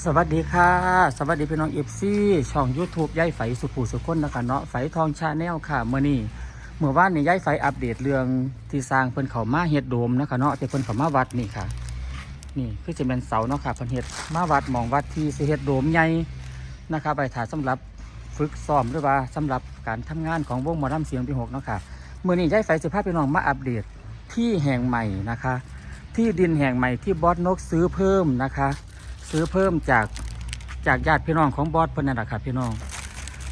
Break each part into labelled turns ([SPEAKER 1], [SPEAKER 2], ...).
[SPEAKER 1] สวัสดีค่ะ สวัสดีพี่น้องเอฟซีช่อง YouTube ย่ายไฝสุภูสุคนนะคะเนาะไฝทองชาแนลค่ะเมื่อนี้เมื่อวานนี่ย่ายไฝอัปเดตเรื่องที่สร้างเพิ่นเขามาเฮ็ดโดมนะคะเนาะที่เพิ่นเขามาวัดนี่ค่ะ นี่คือจะเป็นเสาเนาะค่ะเพิ่นเฮ็ดมาวัดมองวัดที่สิเฮ็ดโดมใหญ่นะคะไปถ่ายสำหรับฝึกซ้อมหรือว่าสำหรับการทำงานของวงหมอลำเสียงปีหกเนาะค่ะเมื่อนี้ย่ายไฝสิพาพพี่น้องมาอัปเดตที่แห่งใหม่นะคะ ที่ดินแห่งใหม่ที่บอสนกซื้อเพิ่มนะคะ ซื้อเพิ่มจากจากญาติพี่น้องของบอสเพิ่นนั่นแหละครับพี่น้อง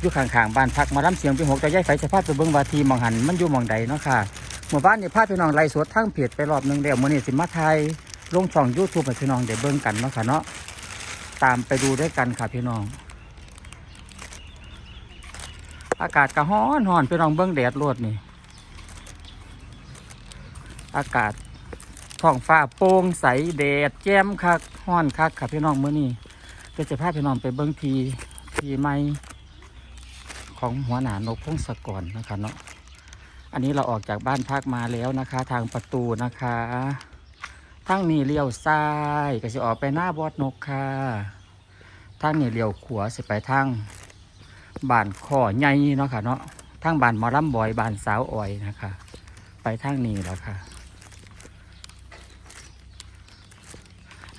[SPEAKER 1] อยู่ข้างๆบ้านพักมาล้ำเสียงปีหกแต่ย้ายไฟจะพาไปเบิ่งวาทีมองหันมันอยู่มองใดเนาะค่ะหมู่บ้านนี่พาพี่น้องไล่สดทั้งเพจไปรอบหนึ่งแล้วมื้อนี้สิมาไทยลงช่อง YouTube ให้พี่น้องได้เบิ่งกันเนาะค่ะเนาะตามไปดูด้วยกันค่ะพี่น้อง อากาศก็ร้อนร้อนพี่น้องเบิ่งแดดโลดนี่ อากาศ ท้องฟ้าโปร่งใสแดดแจ่มคักห้อนคักค่ะพี่น้องเมื้อนี้ก็จะพาพี่น้องไปเบิ่งทีทีใหม่ของหัวหนานกพงศกรนะคะเนาะ อันนี้เราออกจากบ้านพักมาแล้วนะคะ ทางประตูนะคะทางนี้เลี้ยวซ้ายก็จะออกไปหน้าบอดนกค่ะทางนี้เลี้ยวขวาสิไปทางบ้านข้อใหญ่เนาะค่ะเนาะทางบ้านมอลำบอยบ้านสาวอ่อยนะคะ ไปทางนี้แล้วค่ะ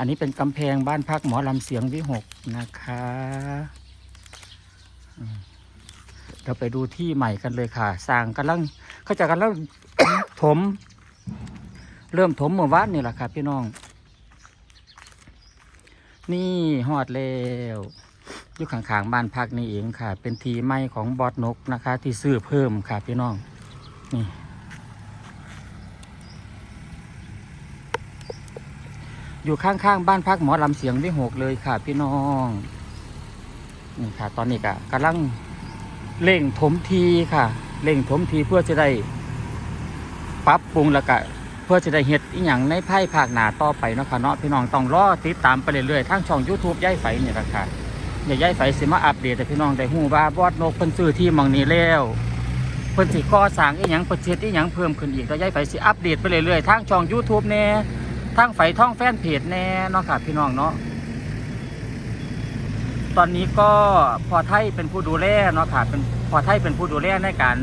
[SPEAKER 1] อันนี้เป็นกำแพงบ้านพักหมอลำเสียงวิหกนะคะเดี๋ยวไปดูที่ใหม่กันเลยค่ะ สร้างกำลังเขาจะกำลังถม เริ่มถมเมื่อวานนี่แหละค่ะพี่น้อง นี่หอดแล้วอยู่ข้างๆบ้านพักนี่เองค่ะ เป็นทีใหม่ของบอสนกนะคะ ที่ซื้อเพิ่มค่ะพี่น้อง นี่ อยู่ข้างๆบ้านพักหมอลำเสียงวิหกเลยค่ะ พี่น้องนี่ค่ะ ตอนนี้ก็กำลังเร่งถมทีค่ะเร่งถมทีเพื่อจะได้ปรับปรุงแล้วก็เพื่อจะได้เฮ็ดอีหยังในไพ่ภาคหนาต่อไปเนาะค่ะเนาะพี่น้องต้องรอติดตามไปเรื่อยๆทางช่อง YouTube ย่ายไฟเนี่ยแหละค่ะอย่าย่ายไฟสิมาอัปเดตให้พี่น้องได้ฮู้ว่าบอดนกเพิ่นซื้อที่มองนี้แล้วเพิ่นสิก่อสร้างอีหยังเพิ่นสิเฮ็ดอีหยังเพิ่มขึ้นอีกแล้วย่ายไฟสิอัปเดตไปเรื่อยๆทางช่อง YouTube แน่ ทางไฟท่องแฟนเพจแน่นาะค่ะพี่น้องเนาะตอนนี้ก็พอไทยเป็นผู้ดูแลเนาะค่ะเป็นพอไทยเป็นผู้ดูแลในการ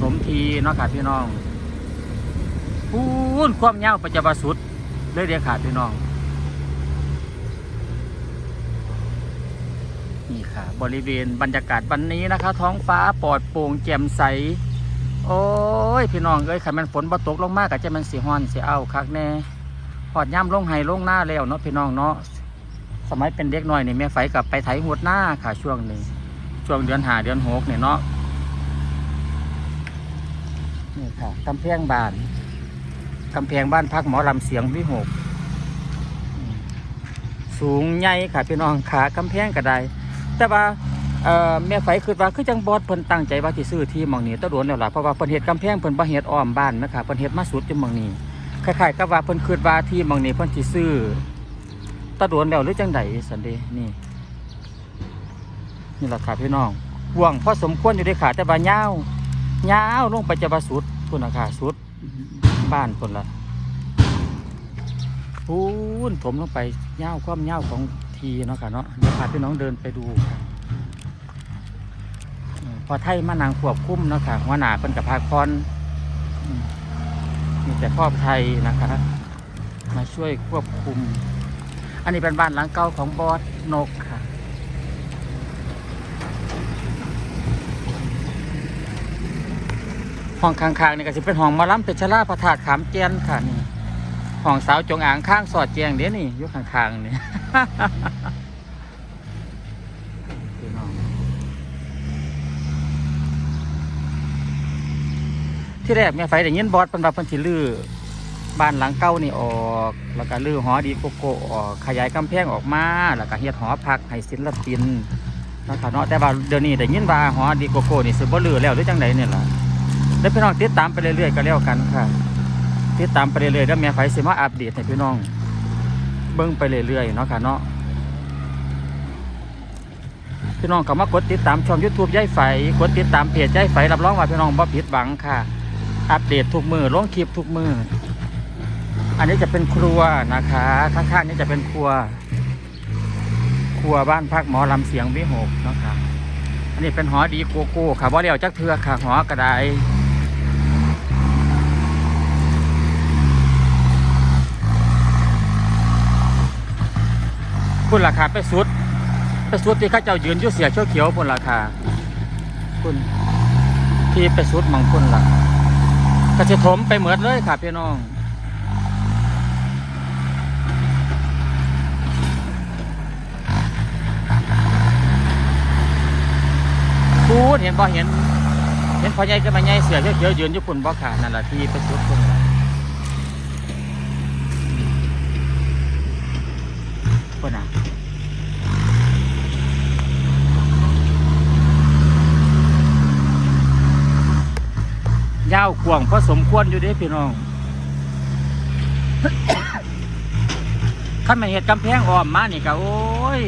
[SPEAKER 1] ถมทีเนาะค่ะพี่น้องพูนความยาวปัจจุบันสุดเลยเดียค่ะพี่น้องนี่ค่ะ บริเวณบรรยากาศวันนี้นะคะ ท้องฟ้าปลอดโปร่งแจ่มใส โอ้ย พี่น้องเอ้ยขันมันฝนบ่ตกลงมากก็จะมันสีฮ้อนสีเอาคักแน่ หอดย่ำลงไห้ลงหน้าแล้วเนาะพี่น้องเนาะสมัยเป็นเด็กน้อยนี่แม่ไฟกับไปไถหัวหน้าค่ะช่วงนี้ช่วงเดือนหาเดือนหกเนี่ยเนาะนี่ค่ะกำแพงบ้านกำแพงบ้านพักหมอลำเสียงวิหก สูงใหญ่ค่ะพี่น้องขากำแพงก็ได้แต่ว่าเอ่อแม่ไฟคือว่าคือจังบอดเพิ่นตั้งใจว่าสิซื้อที่มองนี้ตะโดนแล้วล่ะเพราะว่าเพิ่นเฮ็ดกำแพงเพิ่นบ่เฮ็ดอ้อมบ้านนะคะเพิ่นเฮ็ดมาสุดจังหมองนี้ คล้ายๆกับว่าเพิ่นคิดว่าที่หมองนี้เพิ่นสิซื้อตะโดนแล้วหรือจังไดสันเดนี่นี่แหละค่ะพี่น้องห่วงพอสมควรอยู่เด้ค่ะแต่ว่ายาวยาวลงไปจะว่าสุดพุ่นนะค่ะสุดบ้านพุ่นละพูนถมลงไปยาวความยาวของทีเนาะค่ะเนาะเดี๋ยวพาพี่น้องเดินไปดูพอไทยมานางควบคุ้มเนาะค่ะหัวหน้าเป็นกับพาคอนอ มีแต่พ่อไทยนะคะ มาช่วยควบคุม อันนี้เป็นบ้านหลังเก่าของบอสนกค่ะห้องข้างๆนี่ก็จะเป็นห้องมาล้ำเพชรลาพระธาตุขามเจียนค่ะนี่ห้องสาวจงอ่างข้างสอดแจงเดี๋ยวนี่อยู่ข้างๆนี่ พี่น้อง ที่แรกแม่ไฟได้ยินบอสเป็นแบบเพิ่นสิลื้อบ้านหลังเก่านี่ออกแล้วก็ลื้อหอดีโกโก้ออกขยายกำแพงออกมาแล้วก็เฮ็ดหอพักให้ศิลปินนะครับเนาะแต่ว่าเดี๋ยวนี้ได้ยินว่าหอดีโกโก้นี่สิบ่ลื้อแล้วหรือจังไดเนี่ยล่ะเดี๋ยวพี่น้องติดตามไปเรื่อยๆก็แล้วกันค่ะ ติดตามไปเรื่อยๆแล้วแม่ไฟสิมาอัปเดตให้พี่น้อง เบิ่งไปเรื่อยๆเนาะค่ะเนาะพี่น้องก็มากดติดตามช่อง YouTube ย้ายไฟ กดติดตามเพจย้ายไฟรับรองว่าพี่น้องบ่ผิดหวังค่ะ อัปเดตทุกมือลงคลิปทุกมือ อันนี้จะเป็นครัวนะคะข้างๆนี้จะเป็นครัว ครัวบ้านพักหมอลำเสียงวิหกนะคะอันนี้เป็นหอดีโกโก้ค่ะว่าเดียวจักเทือค่ะหอกระไดคุณราคาไปสุด ไปสุดที่ข้าเจ้ายืนยู่เสียเขียวเขียวๆพุ่นราคาคุณที่ไปสุดมังพุ่นล่ะ ก็จะถมไปเหมือนเลยค่ะพี่น้องพูดเห็นบ่เห็น เห็นพ่อใหญ่ก็มาใหญ่เสือเขียๆยืนอยู่พุ่นบ่ขานั่นแหละที่ไปสุดพุ่นล่ะพุ่นน่ะาวกว้างพอสมควรอยู่ด้พี่น้องขั้นมาเหตุกำแพงอ้อมมานี่ก็โอ้ย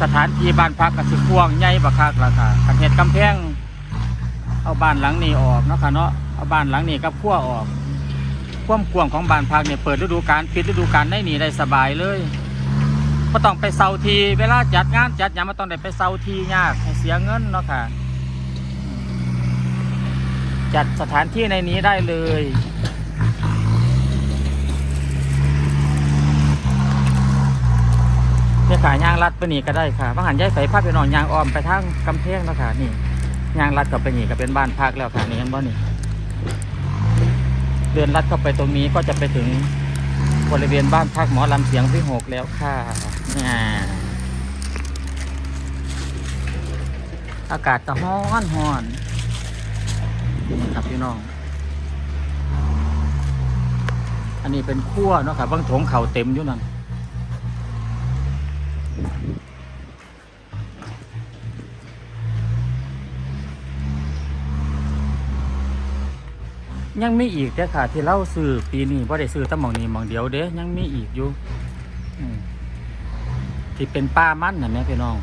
[SPEAKER 1] สถานที่บ้านพักก็สิกวางใหญ่บักคักล่ะค่ะคันเหตุกำแพง เอาบ้านหลังนี้ออกเนาะค่ะเนาะเอาบ้านหลังนี้กับขั้วออกควมกวางของบ้านพักเนี่ยเปิดฤดูกาลปิดฤดูกาลได้หนีได้สบายเลยก็ต้องไปเซาที เวลาจัดงานจัดยังมันต้องได้ไปเซาทียากเสียเงินเนาะค่ะ จัดสถานที่ในนี้ได้เลยเนี่ยยางรัดไปนี่ก็ได้ค่ะบางหันย้ายไฟภาพไปนอนยางออมไปทางกำแพงแล้วค่ะนี่ยางรัดกับไปนี่ก็เป็นบ้านพักแล้วค่ะนี่เห็นบ่นี่ เดินลัดเข้าไปตรงนี้ก็จะไปถึงบริเวณบ้านพักหมอลำเสียงวิหกแล้วค่ะอ่าอากาศก็ร้อนร้อน นี่ครับพี่น้อง อันนี้เป็นขั้วเนาะครับบางถงเข่าเต็มอยู่นั่นยังมีอีกเด้อค่ะ ที่เล่าซื้อปีนี้บ่ได้ซื้อตั้หมองนี้หมองเดียวเด้ยังมีอีกอยู่ที่เป็นป้ามันนะแม่พี่น้อง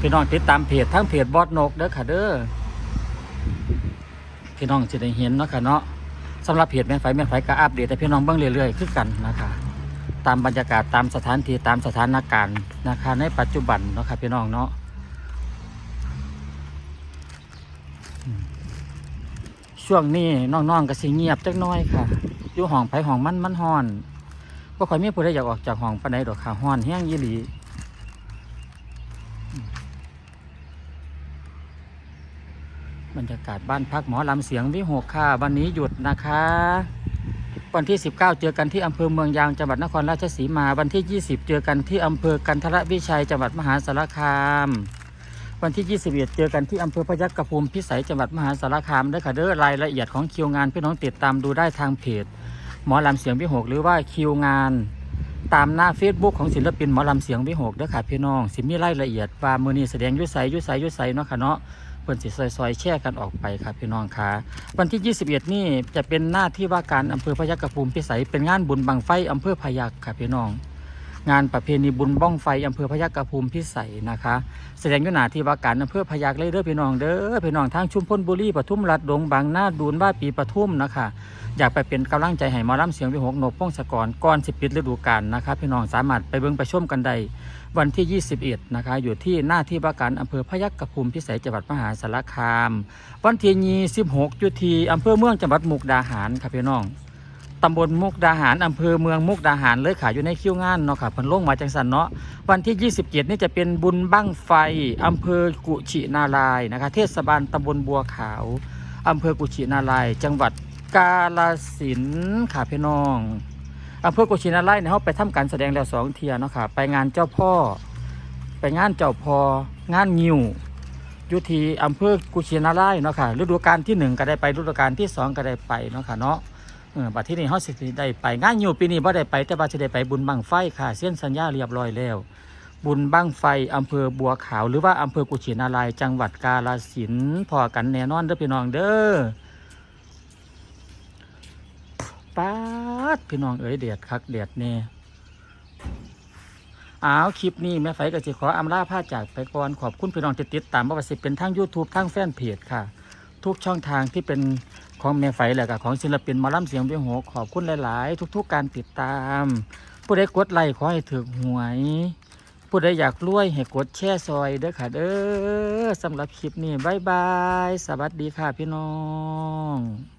[SPEAKER 1] พี่น้องติดตามเพจทั้งเพจบอดนกเด้อค่ะเด้อ พี่น้องจะได้เห็นเนาะค่ะเนาะสำหรับเพจแม่ไฟแม่ไฟก็อัปเดตให้พี่น้องเบิ่งเรื่อยๆคือกันนะคะตามบรรยากาศตามสถานที่ตามสถานการณ์นะคะในปัจจุบันเนาะค่ะพี่น้องเนาะช่วงนี้น้องๆก็สิเงียบจักน้อยค่ะอยู่ห้องไผห้องมันมันฮ้อนบ่ค่อยมีผู้ใดอยากออกจากห้องปานใดดอกค่ะฮ้อนแห้งยี่หลี รรยากาศบ้านพักหมอลำเสียงวิหกค่ะวันนี้หยุดนะคะ วันที่ 19 เจอกันที่อำเภอเมืองยางจังหวัดนครราชสีมาวันที่ 20 เจอกันที่อำเภอกันทรวิชัยจังหวัดมหาสารคาม วันที่ 21 เจอกันที่อำเภอพยัคฆภูมิพิสัยจังหวัดมหาสารคามเด้อค่ะเด้อรายละเอียดของคิวงานพี่น้องติดตามดูได้ทางเพจหมอลำเสียงวิหกหรือว่าคิวงานตามหน้า Facebook ของศิลปินหมอลำเสียงวิหกเด้อค่ะพี่น้อง สิมีรายละเอียดว่ามือนี้แสดงยุไสอยุไสอยุไสเนาะค่ะเนาะ เพิ่นสิซอยๆแช่กันออกไปครับพี่น้องค่ะวันที่ 21 นี่จะเป็นหน้าที่ว่าการอำเภอพยัคฆภูมิพิสัยเป็นงานบุญบังไฟอำเภอพยัคฆ์ค่ะพี่น้อง งานประเพณีบุญบ้องไฟอำเภอพยัคฆภูมิพิสัยนะคะ แสดงยู่หนาที่ว่าการอำเภอพยัคฆ์เลยเด้อพี่น้องเด้อพี่น้องทางชุมพลบุรีปทุมรัฐดงบางนาดูนว่าปีปทุมนะคะ อยากไปเป็นกำลังใจให้หมอลำเสียงวิหกโนกป้องสกรก่อนสิปิดฤดูกาลนะคะพี่น้องสามารถไปเบิ่งไปชมกันได้วันที่ 21 นะคะ อยู่ที่หน้าที่ว่าการอำเภอพยัคฆภูมิพิสัยจังหวัดมหาสารคาม วันที่26อยู่ที่อำเภอเมืองจังหวัดมุกดาหารค่ะพี่น้อง ตำบลมุกดาหารอำเภอเมืองมุกดาหารเลยค่ะอยู่ในคิวงานเนาะค่ะเพิ่นลงมาจังสันเนาะวันที่ 27 นี่จะเป็นบุญบั้งไฟอำเภอกุชินารายนะคะ เทศบาลตำบลบัวขาวอำเภอกุชินาราย จังหวัดกาฬสินค่ะพี่น้องอำเภอกุชินารายเนี่ยเขาไปทำการแสดงแล้วสองเทียเนาะค่ะไปงานเจ้าพ่อ ไปงานเจ้าพองานงิวยู่ที่อำเภอกุชินารายเนาะค่ะฤดูกาลที่หนึ่งก็ได้ไปฤดูกาลที่สองก็ได้ไปเนาะค่ะเนาะ เออบัดที่นี่เฮาสิได้ไปงานอยู่ปีนี้บ่ได้ไปแต่ว่าสิได้ไปบุญบังไฟค่ะเส้นสัญญาเรียบร้อยแล้ว บุญบังไฟอำเภอบัวขาวหรือว่าอำเภอกุชินารายจังหวัดกาฬสินธุ์พอกันแน่นอนเด้อพี่น้องเด้อป๊าดพี่น้องเอ๋ยเดียดคักเดียดแน่อ้าวคลิปนี้แม่ไฟก็สิขออำลาผ้าจากไปก่อนขอบคุณพี่น้องที่ติดตามบ่ว่าสิเป็นทาง YouTube ทางแฟนเพจค่ะ ทุกช่องทางที่เป็น ของแม่ไฟและก็ของศิลปินมาลำเสียงเวียงโหกขอบคุณหลาย ๆ ทุก ๆ การติดตาม ผู้ใดกดไลค์ขอให้ถึกหวย ผู้ใดอยากรวยให้กดแช่ซอยเด้อค่ะเด้อสำหรับคลิปนี้บายบาย สวัสดีค่ะพี่น้อง